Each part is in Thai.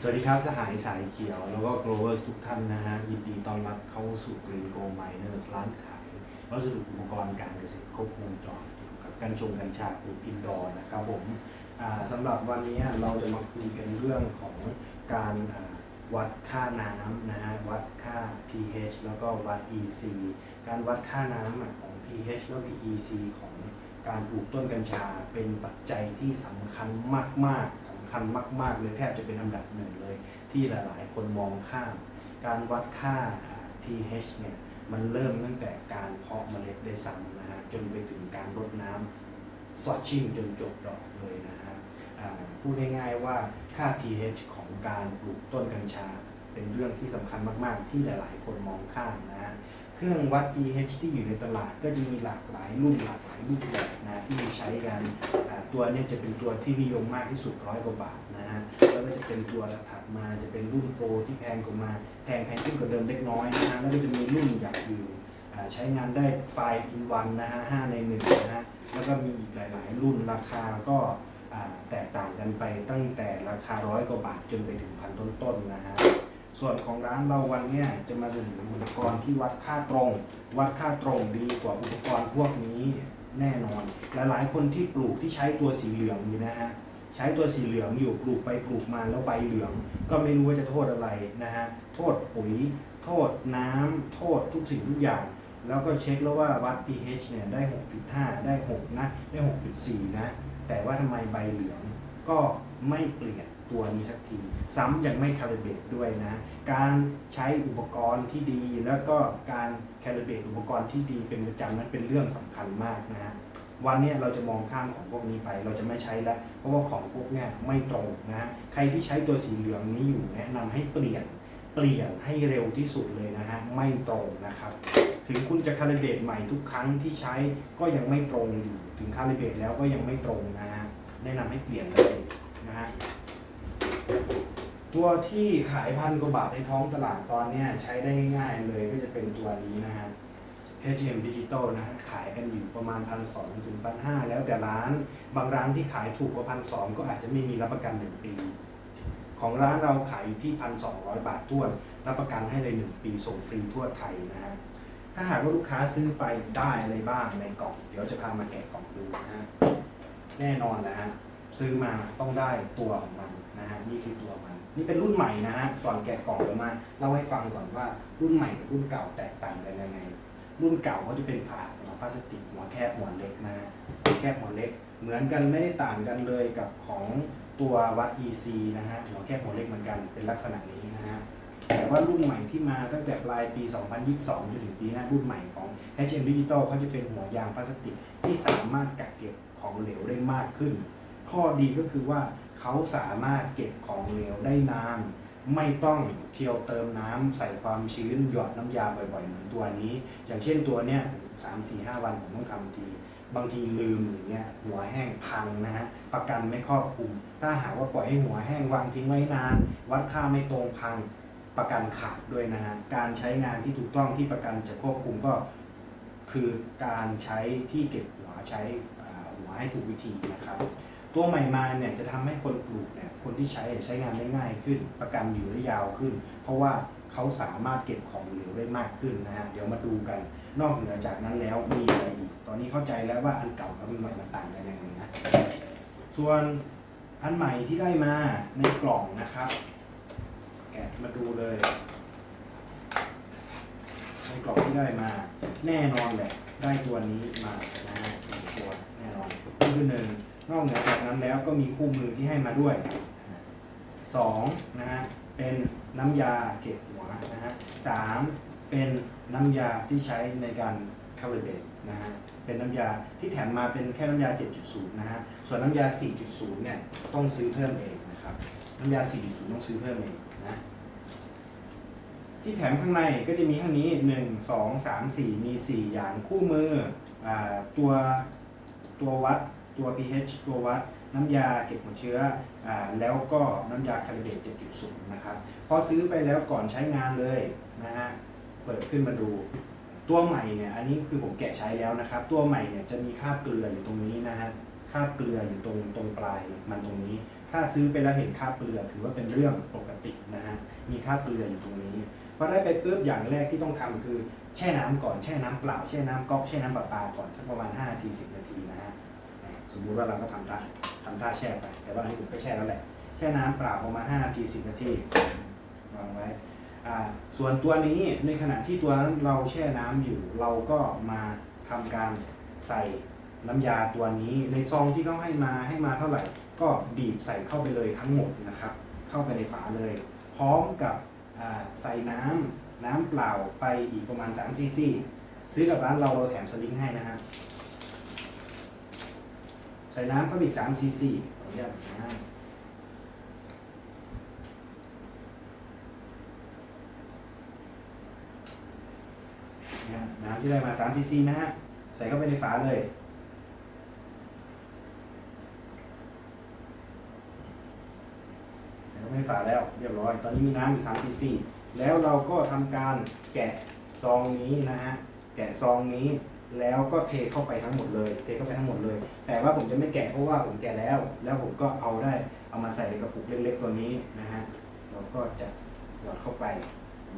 สวัสดีครับ สหายสายเขียว แล้วก็ growers ทุกท่านนะฮะ ยินดีต้อนรับเข้าสู่ Green Go Miners ร้านขายวัสดุอุปกรณ์การเกษตรครบวงจรเกี่ยวกับกัญชงกัญชาปลูกอินดอร์นะครับผมสำหรับวันนี้เราจะมาคุยกันเรื่องของการวัดค่าน้ำนะฮะวัดค่า pH แล้วก็วัด EC การวัดค่าน้ำของ pH แล้วก็ EC ของ การปลูกต้นกัญชาเป็นปัจจัยที่สำคัญมาก ๆสำคัญมาก ๆ เลยแทบจะเป็นอันดับหนึ่งเลย ที่หลาย ๆ คนมองข้าม การวัดค่า pH เนี่ยมันเริ่มตั้งแต่การเพาะเมล็ดได้ซ้ำนะฮะจนไปถึงการรดน้ำฟอชชิ่งจนจบดอกเลยนะฮะพูดง่ายๆว่าค่า pH ของการปลูกต้นกัญชา เป็นเรื่องที่สำคัญมาก ๆ ที่หลาย ๆ คนมองข้ามนะฮะ เครื่องวัด pH ที่อยู่ในตลาดก็จะมีหลากหลายรุ่นหลากหลายรูปแบบนะที่ใช้กันตัวนี้จะเป็นตัวที่นิยมมากที่สุดร้อยกว่าบาทนะฮะแล้วก็จะเป็นตัวถัดมาจะเป็นรุ่นโปรที่แพงกว่ามาแพงแพงขึ้นกว่าเดิมเล็กน้อยนะฮะแล้วก็จะมีรุ่นอย่างอื่นอ่ใช้งานได้5 in 1นวันนะฮะ5ใน1นะฮะแล้วก็มีอีกหลาย ๆ รุ่นราคาก็แตกต่างกันไปตั้งแต่ราคาร้อยกว่าบาทจนไปถึงพันต้น ๆ นะฮะ ส่วนของร้านเราวันเนี้ยจะมาเสนออุปกรณ์ที่วัดค่าตรง วัดค่าตรงดีกว่าอุปกรณ์พวกนี้แน่นอนและหลายคนที่ปลูกที่ใช้ตัวสีเหลืองอยู่นะฮะใช้ตัวสีเหลืองอยู่ปลูกไปปลูกมาแล้วใบเหลือง ก็ไม่รู้ว่าจะโทษอะไรนะฮะโทษปุ๋ย โทษน้ำโทษทุกสิ่งทุกอย่าง แล้วก็เช็คแล้วว่าวัด pH เนี่ยได้ 6.5 ได้ 6 นะ ได้ 6.4 นะ แต่ว่าทำไมใบเหลืองก็ไม่เปลี่ยน ตัวนี้สักที ซ้ำยังไม่คาลิเบรตด้วยนะ การใช้อุปกรณ์ที่ดีแล้วก็การคาลิเบรตอุปกรณ์ที่ดีเป็นประจำนั้นเป็นเรื่องสำคัญมากนะฮะวันนี้เราจะมองข้ามของพวกนี้ไป เราจะไม่ใช้แล้ว เพราะว่าของพวกนี้ไม่ตรงนะฮะใครที่ใช้ตัวสีเหลืองนี้อยู่แนะนำให้เปลี่ยนเปลี่ยนให้เร็วที่สุดเลยนะฮะไม่ตรงนะครับ ถึงคุณจะคาลิเบรตใหม่ทุกครั้งที่ใช้ก็ยังไม่ตรงอยู่ถึงคาลิเบรตแล้วก็ยังไม่ตรงนะฮะแนะนำให้เปลี่ยนเลยนะฮะ ตัวที่ขายพันกว่าบาทในท้องตลาดตอนนี้ใช้ได้ง่ายๆเลยก็จะเป็นตัวนี้นะฮะ HM Digital นะฮะขายกันอยู่ประมาณพันสองถึงพันห้าแล้วแต่ร้านบางร้านที่ขายถูกกว่าพันสองก็อาจจะไม่มีรับประกันหนึ่งปี ของร้านเราขายอยู่ที่พันสองร้อยบาทท้วนรับประกันให้เลยหนึ่งปีส่งฟรีทั่วไทยนะฮะถ้าหากว่าลูกค้าซื้อไปได้อะไรบ้างในกล่อง เดี๋ยวจะพามาแกะกล่องดูนะฮะแน่นอนนะฮะซื้อมาต้องได้ตัวของมัน นะฮะนี่คือตัวมัน นี่เป็นรุ่นใหม่นะฮะก่อนแกะกล่องเดี๋ยวมาเล่าให้ฟังก่อนว่ารุ่นใหม่กับรุ่นเก่าแตกต่างกันยังไง รุ่นเก่าก็จะเป็นฝาหัวพลาสติกหัวแคบหัวเล็กนะฮะแคบหัวเล็ก เหมือนกันไม่ได้ต่างกันเลยกับของตัววัด EC นะฮะหัวแคบหัวเล็กเหมือนกันเป็นลักษณะนี้นะฮะแต่ว่ารุ่นใหม่ที่มาตั้งแต่ปลายปี 2022 จนถึงปีหน้ารุ่นใหม่ของ HM Digital เขาจะเป็นหัวยางพลาสติกที่สามารถกักเก็บของเหลวได้มากขึ้น ข้อดีก็คือว่า เขาสามารถเก็บของเหลวได้นาน ไม่ต้องเที่ยวเติมน้ำใส่ความชื้นหยอดน้ำยาบ่อยๆเหมือนตัวนี้ อย่างเช่นตัวเนี้ยสามสี่ห้าวันผมต้องทำทีบางทีลืมอย่างเงี้ยหัวแห้งพังนะฮะประกันไม่ครอบคลุม ถ้าหากว่าปล่อยให้หัวแห้งวางทิ้งไว้นาน วัดค่าไม่ตรงพังประกันขาดด้วยนะฮะการใช้งานที่ถูกต้องที่ประกันจะควบคุมก็คือการใช้ที่เก็บหัวใช้หัวให้ถูกวิธีนะครับ ตัวใหม่มาเนี่ยจะทำให้คนปลูกเนี่ยคนที่ใช้ใช้งานได้ง่ายขึ้น ประกันอยู่ได้ยาวขึ้น เพราะว่าเขาสามารถเก็บของเหลวได้มากขึ้นนะฮะเดี๋ยวมาดูกัน นอกเหนือจากนั้นแล้วมีอะไรอีก ตอนนี้เข้าใจแล้วว่าอันเก่ากับอันใหม่มันต่างกันยังไงนะส่วนอันใหม่ที่ได้มาในกล่องนะครับ แกะมาดูเลย ในกล่องที่ได้มา แน่นอนแหละได้ตัวนี้มานะฮะตัวแน่นอนนี่คือหนึ่ง นอกเหนือจากนั้นแล้วก็มีคู่มือที่ให้มาด้วยนะฮะสองนะฮะเป็นน้ำยาเก็บหัวนะฮะสามเป็นน้ำยาที่ใช้ในการคาลิเบตนะฮะเป็นน้ำยาที่แถมมาเป็นแค่น้ำยา 7.0 นะฮะส่วนน้ำยา 4.0 เนี่ยต้องซื้อเพิ่มเองนะครับน้ำยา 4.0 ต้องซื้อเพิ่มเองนะที่แถมข้างในก็จะมีข้างนี้ 1 2 3 4 มี 4 อย่างคู่มืออาตัวตัววัด ตัว pH ตัววัดน้ำยาเก็บหัวเชื้ออแล้วก็น้ำยาคาลิเบต7.0 นะครับ พอซื้อไปแล้วก่อนใช้งานเลยนะฮะ เปิดขึ้นมาดู ตัวใหม่เนี่ย อันนี้คือผมแกะใช้แล้วนะครับ ตัวใหม่เนี่ยจะมีคราเกลืออยู่ตรงนี้นะฮะคราเกลืออยู่ตรงตรงปลายมันตรงนี้ ถ้าซื้อไปแล้วเห็นค่าเกลือถือว่าเป็นเรื่องปกตินะฮะ มีค่าเกลืออยู่ตรงนี้พอได้ไปปุ๊บอย่างแรกที่ต้องทำคือแช่น้ำก่อนแช่น้ำเปล่าแช่น้ำก๊อกแช่น้ำประปาก่อนสักประมาณ5นาที10 นาทีนะฮะ มมุติว่าเราก็ทำท่าทำท่าแช่ไป แต่ว่าอันนี้ผมก็แช่แล้วแหละ แช่น้ำเปล่าประมาณ5นาที10นาทีวางไว้ส่วนตัวนี้ในขณะที่ตัวนั้นเราแช่น้ำอยู่ เราก็มาทำการใส่น้ำยาตัวนี้ในซองที่เขาให้มาให้มาเท่าไหร่ ก็บีบใส่เข้าไปเลยทั้งหมดนะครับ เข้าไปในฝาเลย พร้อมกับใส่น้ำน้ำเปล่าไปอีกประมาณ3ซีซีซื้อกับร้านเราเราแถมสลิงให้นะฮะ ส่น้ำก็อีก3ซีซีขออนุญาตนะเนี่ยน้ำที่ได้มา3ซีซีนะฮะ ใส่เข้าไปในฝาเลยใส่เข้าไปในฝาแล้วเรียบร้อย ตอนนี้มีน้ำอยู่3ซีซีแล้วเราก็ทำการแกะซองนี้นะฮะ แกะซองนี้ แล้วก็เทเข้าไปทั้งหมดเลย เทเข้าไปทั้งหมดเลย แต่ว่าผมจะไม่แกะเพราะว่าผมแกะแล้ว แล้วผมก็เอาได้ เอามาใส่ในกระปุกเล็กๆตัวนี้นะฮะ เราก็จะหยอดเข้าไป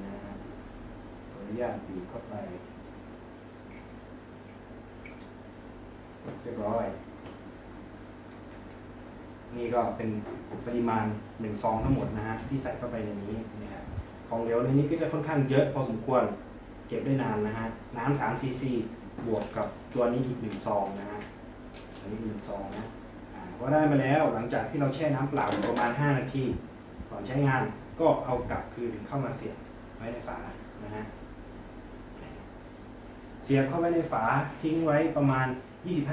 นะฮะขออนุญาตบีบเข้าไป เรียบร้อย นี่ก็เป็นปริมาณหนึ่งซองทั้งหมดนะฮะที่ใส่เข้าไปในนี้นะฮะ ของเหลวในนี้ก็จะค่อนข้างเยอะพอสมควร เก็บได้นานนะฮะ น้ำสามซีซี บวกกับตัวนี้อีกหนึ่งซองนะฮะอันนี้หนึ่งซองนะอ่าพอได้มาแล้วหลังจากที่เราแช่น้ำเปล่าอยู่ประมาณ 5 นาทีก่อนใช้งานก็เอากลับคืนเข้ามาเสียบไว้ในฝานะฮะเสียบเข้าไว้ในฝาทิ้งไว้ประมาณ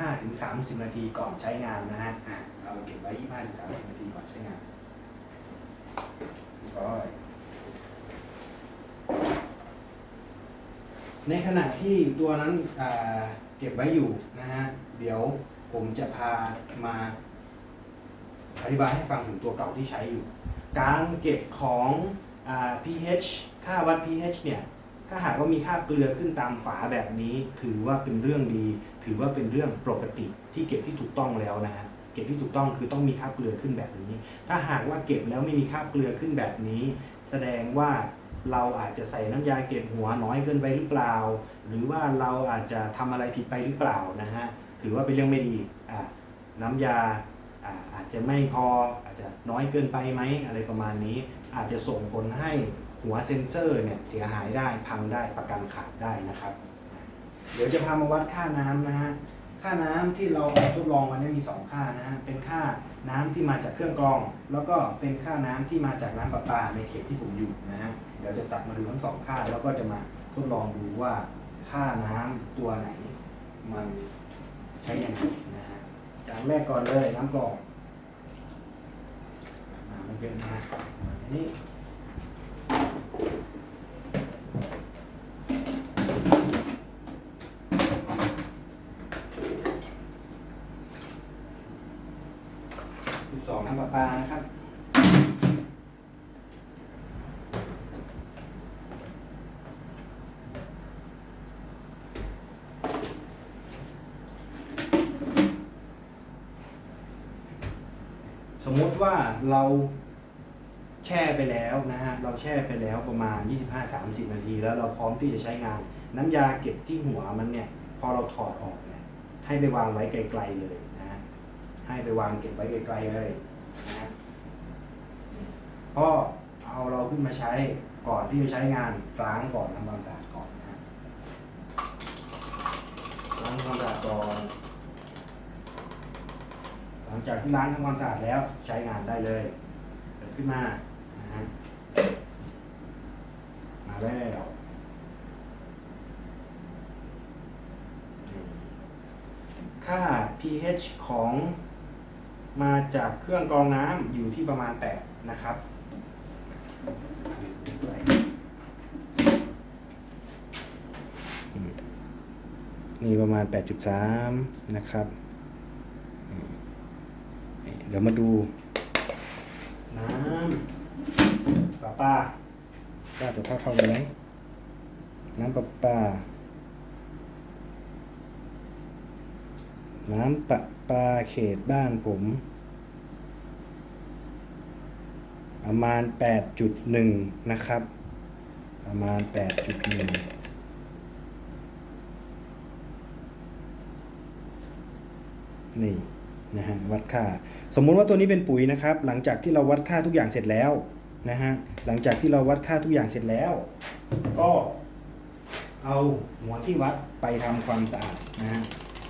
25-30 นาทีก่อนใช้งานนะฮะเราเก็บไว้ 25-30 นาทีก่อนใช้งานเรียบร้อย ในขณะที่ตัวนั้นเก็บไว้อยู่นะฮะ เดี๋ยวผมจะพามาอธิบายให้ฟังถึงตัวเก่าที่ใช้อยู่ การเก็บของอ pH ค่าวัด pH เนี่ย ถ้าหากว่ามีค่าเกลือขึ้นตามฝาแบบนี้ ถือว่าเป็นเรื่องดี ถือว่าเป็นเรื่องปกติที่เก็บที่ถูกต้องแล้วนะฮะ เก็บที่ถูกต้องคือต้องมีค่าเกลือขึ้นแบบนี้ ถ้าหากว่าเก็บแล้วไม่มีค่าเกลือขึ้นแบบนี้ แสดงว่า เราอาจจะใส่น้ำยาเก็บหัวน้อยเกินไปหรือเปล่า หรือว่าเราอาจจะทำอะไรผิดไปหรือเปล่านะฮะถือว่าเป็นเรื่องไม่ดีอ่าน้ำยาอาอาจจะไม่พออาจจะน้อยเกินไปไหมอะไรประมาณนี้ อาจจะส่งผลให้หัวเซ็นเซอร์เนี่ยเสียหายได้พังได้ประกันขาดได้นะครับ เดี๋ยวจะพามาวัดค่าน้ำนะฮะ ค่าน้ำที่เราทดลองมันได้มี 2 ค่านะฮะ เป็นค่าน้ำที่มาจากเครื่องกรอง แล้วก็เป็นค่าน้ำที่มาจากน้ำประปาในเขตที่ผมอยู่นะฮะ เดี๋ยวจะตัดมาดูทั้งสองค่า แล้วก็จะมาทดลองดูว่าค่าน้ำตัวไหน มันใช้ยังไงนะฮะจากแรกก่อนเลยน้ำกรองมาไม่เยอะนะฮะอันนี้ ที่สองน้ำประปานะครับ สมมุติว่าเราแช่ไปแล้วนะฮะ เราแช่ไปแล้วประมาณ 25-30 นาที แล้วเราพร้อมที่จะใช้งาน น้ำยาเก็บที่หัวมันเนี่ย พอเราถอดออกเนี่ย ให้ไปวางไว้ไกลๆเลยนะฮะ ให้ไปวางเก็บไว้ไกลๆเลยนะฮะพราะเอาเราขึ้นมาใช้ก่อนที่จะใช้งานล้างก่อนทำความสะอาดก่อนนะฮะล้างทำความสะอาดก่อน ลังจากที่ล้างทำความสะอาดแล้วใช้งานได้เลยเปิดขึ้นมานะฮะมาแล้วค่า pH ของมาจากเครื่องกรองน้ำอยู่ที่ประมาณ 8 นะครับนี่ประมาณ 8.3 นะครับ ดี๋ยวมาดูน้ำประปลาว่าจะเท่าเท่ากันไหมน้ำประปลาน้ำประปลาเขตบ้านผม ประมาณ 8.1 นะครับ ประมาณ 8.1นี่ นะฮะวัดค่า สมมุติว่าตัวนี้เป็นปุ๋ยนะครับ หลังจากที่เราวัดค่าทุกอย่างเสร็จแล้วนะฮะหลังจากที่เราวัดค่าทุกอย่างเสร็จแล้ว ก็เอาหัวที่วัดไปทำความสะอาดนะฮะ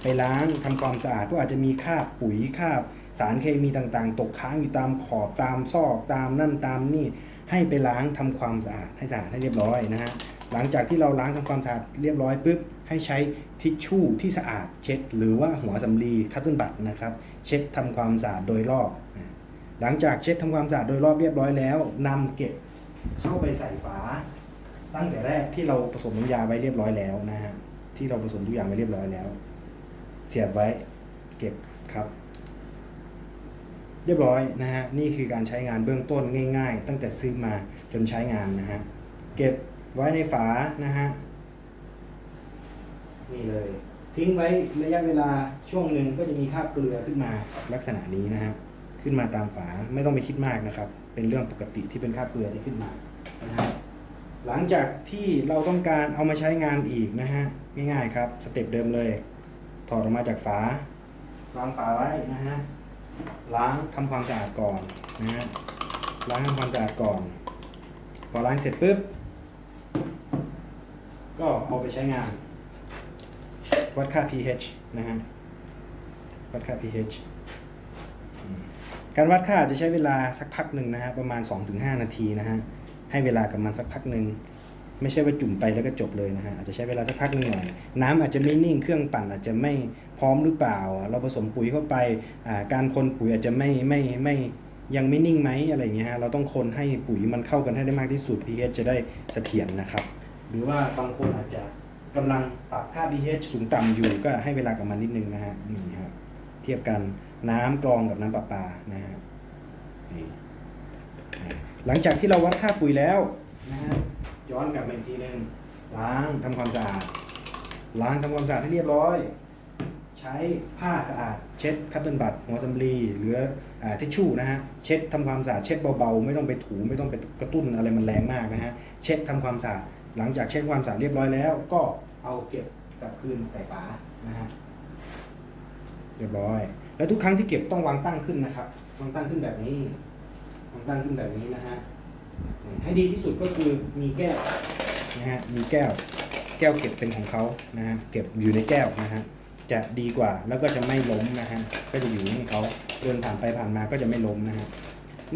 ไปล้างทำความสะอาดเพราะอาจจะมีคราบปุ๋ยคราบสารเคมีต่างๆ ตกค้างอยู่ตามขอบตามซอกตามนั่นตามนี่ให้ไปล้างทำความสะอาดให้สะอาดให้เรียบร้อยนะฮะ หลังจากที่เราล้างทำความสะอาดเรียบร้อยปุ๊บให้ใช้ทิชชู่ที่สะอาดเช็ด หรือว่าหัวสำลีคัตเติ้ลบัตนะครับ เช็ดทำความสะอาดโดยรอบ หลังจากเช็ดทำความสะอาดโดยรอบเรียบร้อยแล้วนำเก็บเข้าไปใส่ฝา ตั้งแต่แรกที่เราผสมน้ำยาไว้เรียบร้อยแล้วนะฮะที่เราผสมทุกอย่างไว้เรียบร้อยแล้ว เสียบไว้เก็บครับ เรียบร้อยนะฮะนี่คือการใช้งานเบื้องต้นง่าย ๆ ตั้งแต่ซื้อมาจนใช้งานนะฮะเก็บ ไว้ในฝานะฮะนี่เลย ทิ้งไว้ระยะเวลาช่วงหนึ่งก็จะมีคราบเกลือขึ้นมาลักษณะนี้นะฮะขึ้นมาตามฝาไม่ต้องไปคิดมากนะครับ เป็นเรื่องปกติที่เป็นคราบเกลือที่ขึ้นมานะฮะหลังจากที่เราต้องการเอามาใช้งานอีกนะฮะง่ายๆครับสเต็ปเดิมเลย ถอดออกมาจากฝาวางฝาไว้นะฮะล้างทำความสะอาดก่อนนะฮะล้างทำความสะอาดก่อน พอล้างเสร็จปุ๊บ ก็เอาไปใช้งาน วัดค่า pH นะฮะวัดค่า pH การวัดค่าจะใช้เวลาสักพักหนึ่งนะฮะประมาณ 2-5 นาทีนะฮะให้เวลากับมันสักพักหนึ่งไม่ใช่ว่าจุ่มไปแล้วก็จบเลยนะฮะอาจจะใช้เวลาสักพักหนึ่งหน่อยน้ำอาจจะไม่นิ่งเครื่องปั่นอาจจะไม่พร้อมหรือเปล่า เราผสมปุ๋ยเข้าไปการคนปุ๋ยอาจจะไม่ไม่ไม่ยังไม่นิ่งไหมอะไรเงี้ยฮะเราต้องคนให้ปุ๋ยมันเข้ากันให้ได้มากที่สุด pH จะได้เสถียรนะครับ หรือว่าบางคนอาจจะกำลังปรับค่า pH สูงต่ำอยู่ก็ให้เวลากับมันนิดนึงนะฮะนี่ครับเทียบกันน้ำกรองกับน้ำประปานะฮะนี่หลังจากที่เราวัดค่าปุ๋ยแล้วนะฮะย้อนกลับมาอีกทีหนึงล้างทำความสะอาด ล้างทำความสะอาดให้เรียบร้อย ใช้ผ้าสะอาด เช็ดคัตเติลบัตหัวสำลีหรืออทิชชู่นะฮะเช็ดทำความสะอาดเช็ดเบาๆ ไม่ต้องไปถูไม่ต้องไปกระตุ้นอะไรมันแรงมากนะฮะเช็ดทำความสะอาด หลังจากเช็ดความสะอาดเรียบร้อยแล้ว ก็เอาเก็บกลับคืนใส่ฝานะฮะเรียบร้อย แล้วทุกครั้งที่เก็บต้องวางตั้งขึ้นนะครับวางตั้งขึ้นแบบนี้ผมตั้งขึ้นแบบนี้นะฮะให้ดีที่สุดก็คือมีแก้วนะฮะมีแก้ว แก้วเก็บเป็นของเขานะฮะเก็บอยู่ในแก้วนะฮะจะดีกว่าแล้วก็จะไม่ล้มนะฮะก็จะอยู่ของเขาเดินผ่านไปผ่านมาก็จะไม่ล้มนะฮะ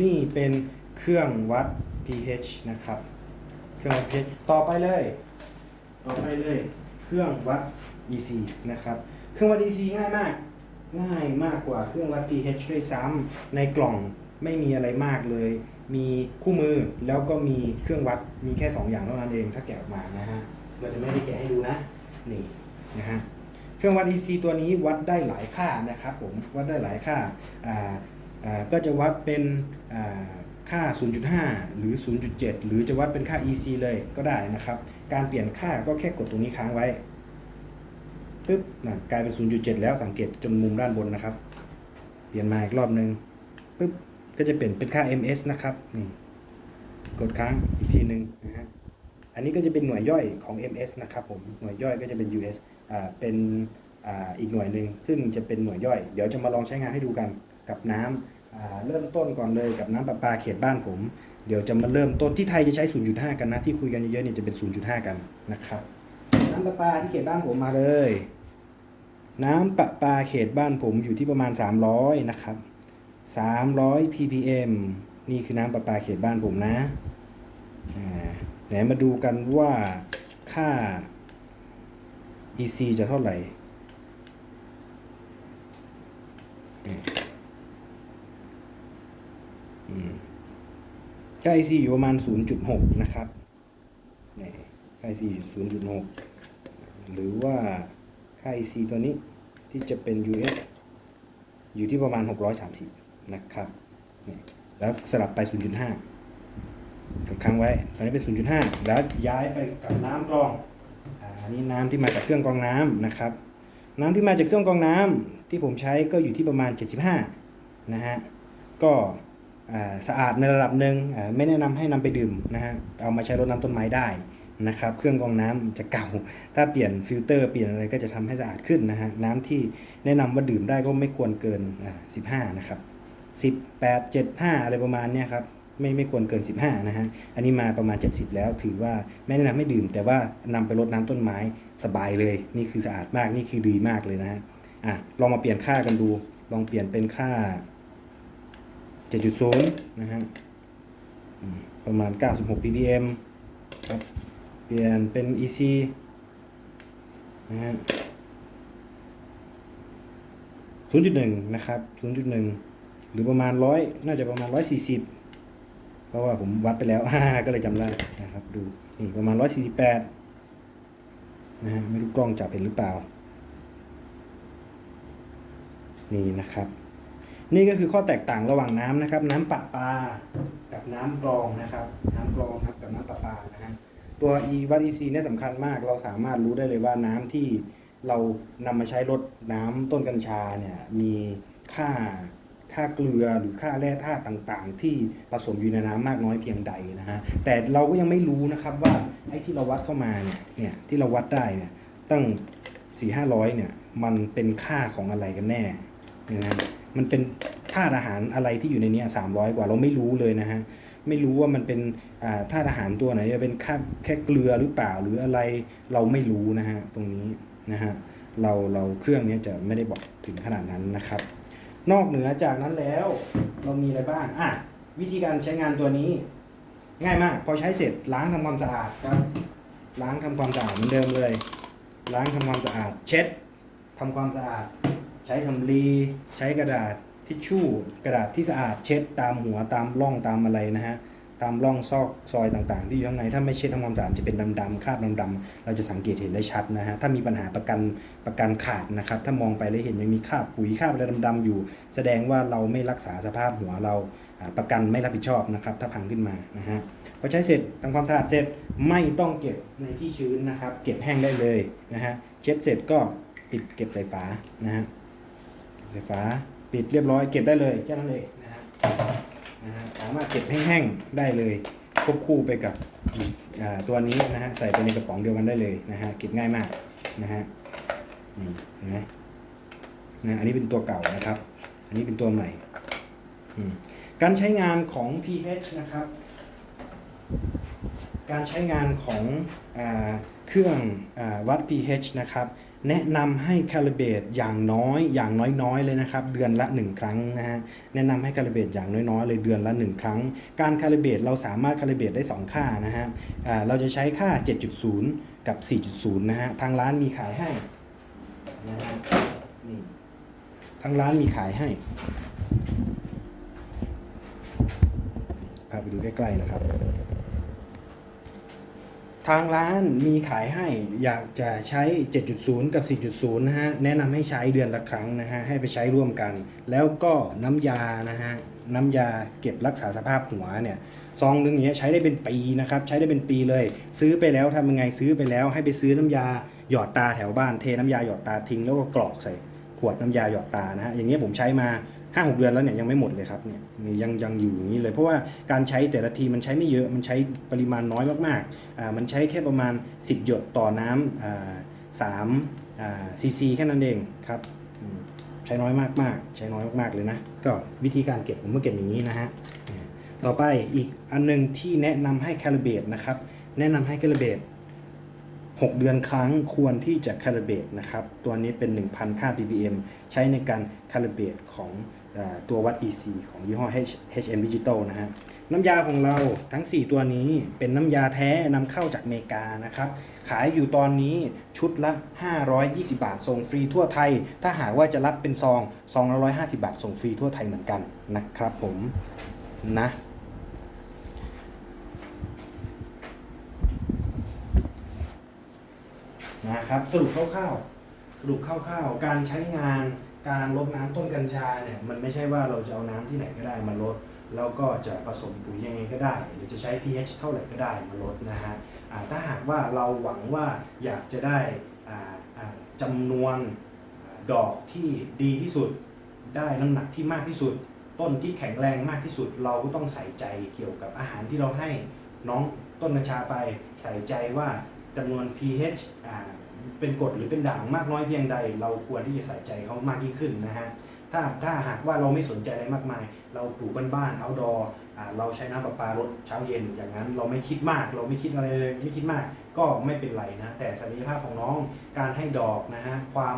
นี่เป็นเครื่องวัด pH นะครับ เครื่องวัด pH ต่อไปเลย ต่อไปเลย เครื่องวัด EC นะครับ เครื่องวัด EC ง่ายมาก ง่ายมากกว่าเครื่องวัด pH ด้วยซ้ำในกล่องไม่มีอะไรมากเลย มีคู่มือแล้วก็มีเครื่องวัดมีแค่ 2 อย่างเท่านั้นเองถ้าแกะออกมานะฮะเราจะไม่ได้แกะให้ดูนะนี่นะฮะเครื่องวัด EC ตัวนี้วัดได้หลายค่านะครับผมวัดได้หลายค่าอ่าอ่าก็จะวัดเป็นอ่า ค่า 0.5 หรือ 0.7 หรือจะวัดเป็นค่า EC เลยก็ได้นะครับ การเปลี่ยนค่าก็แค่กดตรงนี้ค้างไว้ปึ๊บนะกลายเป็น 0.7 แล้วสังเกตจนมุมด้านบนนะครับ เปลี่ยนมาอีกรอบหนึ่งปึ๊บก็จะเปลี่ยนเป็นค่า ms นะครับนี่กดค้างอีกทีหนึ่งนะฮะอันนี้ก็จะเป็นหน่วยย่อยของ ms นะครับผมหน่วยย่อยก็จะเป็น us อ่าเป็นอ่าอีกหน่วยหนึ่งซึ่งจะเป็นหน่วยย่อย เดี๋ยวจะมาลองใช้งานให้ดูกันกับน้ำอ่า เริ่มต้นก่อนเลยกับน้ำประปาเขตบ้านผม เดี๋ยวจะมาเริ่มต้นที่ไทยจะใช้ 0.5 กันนะ ที่คุยกันเยอะๆเนี่ยจะเป็น 0.5 กันนะครับ น้ำประปาที่เขตบ้านผมมาเลย น้ำประปาเขตบ้านผมอยู่ที่ประมาณ 300 นะครับ 300 ppm นี่คือน้ำประปาเขตบ้านผมนะไหนมาดูกันว่าค่า EC จะเท่าไหร่ อืมอืมค่า EC อยู่ประมาณ 0.6 นะครับนี่ค่า EC อยู่0.6 หรือว่าค่า EC ตัวนี้ที่จะเป็น US อยู่ที่ประมาณ 630 นะครับ แล้วสลับไป 0.5กดค้างไว้ ตอนนี้เป็น 0.5 แล้วย้ายไปกับน้ำกรอง อันนี้น้ำที่มาจากเครื่องกรองน้ำนะครับ น้ำที่มาจากเครื่องกรองน้ำที่ผมใช้ก็อยู่ที่ประมาณ 75 นะฮะ ก็ สะอาดในระดับหนึ่งไม่แนะนำให้นำไปดื่มนะฮะเอามาใช้รดน้ำต้นไม้ได้นะครับเครื่องกรองน้ำจะเก่า ถ้าเปลี่ยนฟิลเตอร์เปลี่ยนอะไรก็จะทำให้สะอาดขึ้นนะฮะน้ำที่แนะนำว่าดื่มได้ก็ไม่ควรเกิน 15 นะครับ 18 75 อะไรประมาณเนี้ยครับไม่ไม่ควรเกิน 15 นะฮะ อันนี้มาประมาณ 70 แล้ว ถือว่าไม่แนะนำให้ดื่ม แต่ว่านำไปรดน้ำต้นไม้สบายเลย นี่คือสะอาดมากนี่คือดีมากเลยนะฮะอะลองมาเปลี่ยนค่ากันดู ลองเปลี่ยนเป็นค่า 7.0 นะฮะประมาณ 96 ppm ครับ เปลี่ยนเป็น EC นะฮะ 0.1 นะครับ 0.1 หรือประมาณ 100 น่าจะประมาณ 140 เพราะว่าผมวัดไปแล้ว ก็เลยจำได้นะครับ ดู นี่ประมาณ 148 นะฮะ ไม่รู้กล้องจับเห็นหรือเปล่า นี่นะครับ นี่ก็คือข้อแตกต่างระหว่างน้ำนะครับ น้ำประปา กับน้ำกรองนะครับ น้ำกรองครับกับน้ำประปานะฮะตัว e วัด EC เนี่ยสำคัญมาก เราสามารถรู้ได้เลยว่าน้ำที่เรานำมาใช้รดน้ำต้นกัญชาเนี่ยมีค่าค่าเกลือหรือค่าแร่ธาตุต่างๆ ที่ผสมอยู่ในน้ำมากน้อยเพียงใดนะฮะแต่เราก็ยังไม่รู้นะครับว่าไอ้ที่เราวัดเข้ามาเนี่ยเนี่ยที่เราวัดได้เนี่ยตั้ง4 5 0 0เนี่ยมันเป็นค่าของอะไรกันแน่นะ มันเป็นธาตุอาหารอะไรที่อยู่ในนี้สามร้อยกว่าเราไม่รู้เลยนะฮะไม่รู้ว่ามันเป็นธาตุอาหารตัวไหนจะเป็นแค่แค่เกลือหรือเปล่าหรืออะไรเราไม่รู้นะฮะตรงนี้นะฮะเราเราเครื่องนี้จะไม่ได้บอกถึงขนาดนั้นนะครับ นอกเหนือจากนั้นแล้วเรามีอะไรบ้างอะวิธีการใช้งานตัวนี้ ง่ายมาก พอใช้เสร็จล้างทำความสะอาดครับ ล้างทำความสะอาดเหมือนเดิมเลย ล้างทำความสะอาด เช็ดทำความสะอาด ใช้สำลีใช้กระดาษทิชชู่ กระดาษที่สะอาดเช็ดตามหัวตามร่องตามอะไรนะฮะตามร่องซอกซอยต่างๆ ที่อยู่ข้างในถ้าไม่เช็ดทำความสะอาดจะเป็นดำๆคราบดำๆเราจะสังเกตเห็นได้ชัดนะฮะถ้ามีปัญหาประกันประกันขาดนะครับ ถ้ามองไปแล้วเห็นยังมีคราบปุ๋ยคราบอะไรดำๆอยู่ แสดงว่าเราไม่รักษาสภาพหัวเราประกันไม่รับผิดชอบนะครับ ถ้าพังขึ้นมานะฮะพอใช้เสร็จทำความสะอาดเสร็จไม่ต้องเก็บในที่ชื้นนะครับ เก็บแห้งได้เลยนะฮะเช็ดเสร็จก็ปิดเก็บใส่ฝานะฮะ ไฟฟ้าปิดเรียบร้อยเก็บได้เลยแค่นั้นเองนะฮะนะฮะสามารถเก็บให้แห้งได้เลยควบคู่ไปกับตัวนี้นะฮะใส่ไปในกระป๋องเดียวกันได้เลยนะฮะเก็บง่ายมากนะฮะนี่เห็นไหมนะอันนี้เป็นตัวเก่านะครับ อันนี้เป็นตัวใหม่ การใช้งานของ pH นะครับ การใช้งานของอเครื่องอวัด pH นะครับ แนะนำให้คาลิเบตอย่างน้อยอย่างน้อยๆเลยนะครับเดือนละ 1 ครั้งนะฮะแนะนำให้คาลิเบตอย่างน้อยๆเลยเดือนละ 1 ครั้ง การคาลิเบตเราสามารถคาลิเบตได้ 2 ค่านะฮะเราจะใช้ค่า 7.0 กับ 4.0 นะฮะทางร้านมีขายให้นะฮะนี่ทางร้านมีขายให้พาไปดูใกล้ๆนะครับ ทางร้านมีขายให้อยากจะใช้ 7.0 กับ 4.0 นะฮะ แนะนำให้ใช้เดือนละครั้งนะฮะ ให้ไปใช้ร่วมกัน แล้วก็น้ำยานะฮะ น้ำยาเก็บรักษาสภาพหัวเนี่ย ซองหนึงอย่างเงี้ยใช้ได้เป็นปีนะครับ ใช้ได้เป็นปีเลย ซื้อไปแล้วทำยังไงซื้อไปแล้ว ให้ไปซื้อน้ำยาหยอดตาแถวบ้าน เทน้ำยาหยอดตาทิ้งแล้วก็กรอกใส่ขวดน้ำยาหยอดตานะฮะ อย่างเงี้ยผมใช้มา ห้าหกเดือนแล้วเนี่ยยังไม่หมดเลยครับเนี่ยยังยังอยู่อย่างนี้เลย เพราะว่าการใช้แต่ละทีมันใช้ไม่เยอะมันใช้ปริมาณน้อยมากๆอ่ามันใช้แค่ประมาณ 10 หยดต่อน้ำอ่าสามอ่าซีซีแค่นั้นเองครับใช้น้อยมากๆ ใช้น้อยมากๆเลยนะ ก็วิธีการเก็บผมก็เก็บอย่างนี้นะฮะต่อไปอีกอันหนึงที่แนะนำให้แคลิเบตนะครับ แนะนำให้แคลิเบต6 เดือนครั้งควรที่จะคาลิเบตนะครับ ตัวนี้เป็น 1,000 ค่า ppm ใช้ในการคาลิเบตของ ตัววัด EC ของยี่ห้อ HM Digital นะฮะน้ำยาของเราทั้ง 4 ตัวนี้เป็นน้ำยาแท้นำเข้าจากอเมริกานะครับ ขายอยู่ตอนนี้ชุดละ 520 บาทส่งฟรีทั่วไทย ถ้าหากว่าจะรับเป็นซองซองละ150 บาทส่งฟรีทั่วไทยเหมือนกันนะครับผมนะนะครับสรุปคร่าวๆสรุปคร่าวๆ การใช้งาน การลดน้ำต้นกัญชาเนี่ยมันไม่ใช่ว่าเราจะเอาน้ำที่ไหนก็ได้มาลด แล้วก็จะผสมปุ๋ยยังไงก็ได้ หรือจะใช้ pH เท่าไหร่ก็ได้มาลดนะฮะถ้าหากว่าเราหวังว่าอยากจะได้อ่าอ่าจำนวนดอกที่ดีที่สุด ได้น้ำหนักที่มากที่สุด ต้นที่แข็งแรงมากที่สุด เราก็ต้องใส่ใจเกี่ยวกับอาหารที่เราให้น้องต้นกัญชาไปใส่ใจว่าจำนวน pH อ่า เป็นกรดหรือเป็นด่างมากน้อยเพียงใด เราควรที่จะใส่ใจเขามากยิ่งขึ้นนะฮะถ้าถ้าหากว่าเราไม่สนใจอะไรมากมาย เราปลูกบ้านๆ outdoor อ่าเราใช้น้ำประปารดเช้าเย็นอย่างนั้นเราไม่คิดมาก เราไม่คิดอะไรเลยไม่คิดมากก็ไม่เป็นไรนะแต่ศักยภาพของน้องการให้ดอกนะฮะความ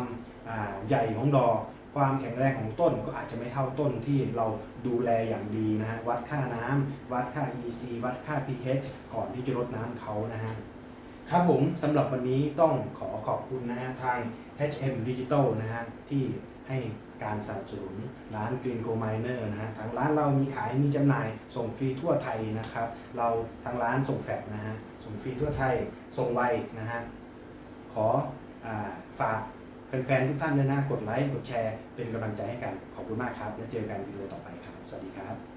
ใหญ่ของดอกความแข็งแรงของต้นก็อาจจะไม่เท่าต้นที่เราดูแลอย่างดีนะฮะวัดค่าน้ำวัดค่า EC วัดค่า pH ก่อนที่จะรดน้ำเขานะฮะ ครับผมสำหรับวันนี้ต้องขอขอบคุณนะฮะทาง HM Digital นะฮะที่ให้การสนับสนุนร้าน Green Go Miner นะฮะทางร้านเรามีขายมีจำหน่ายส่งฟรีทั่วไทยนะครับ เราทางร้านส่งแฟกซ์นะฮะส่งฟรีทั่วไทยส่งไวนะฮะขออาฝากแฟนๆ ทุกท่านด้วยนะกดไลค์กดแชร์เป็นกำลังใจให้กันขอบคุณมากครับ แล้วเจอกันวิดีโอต่อไปครับ สวัสดีครับ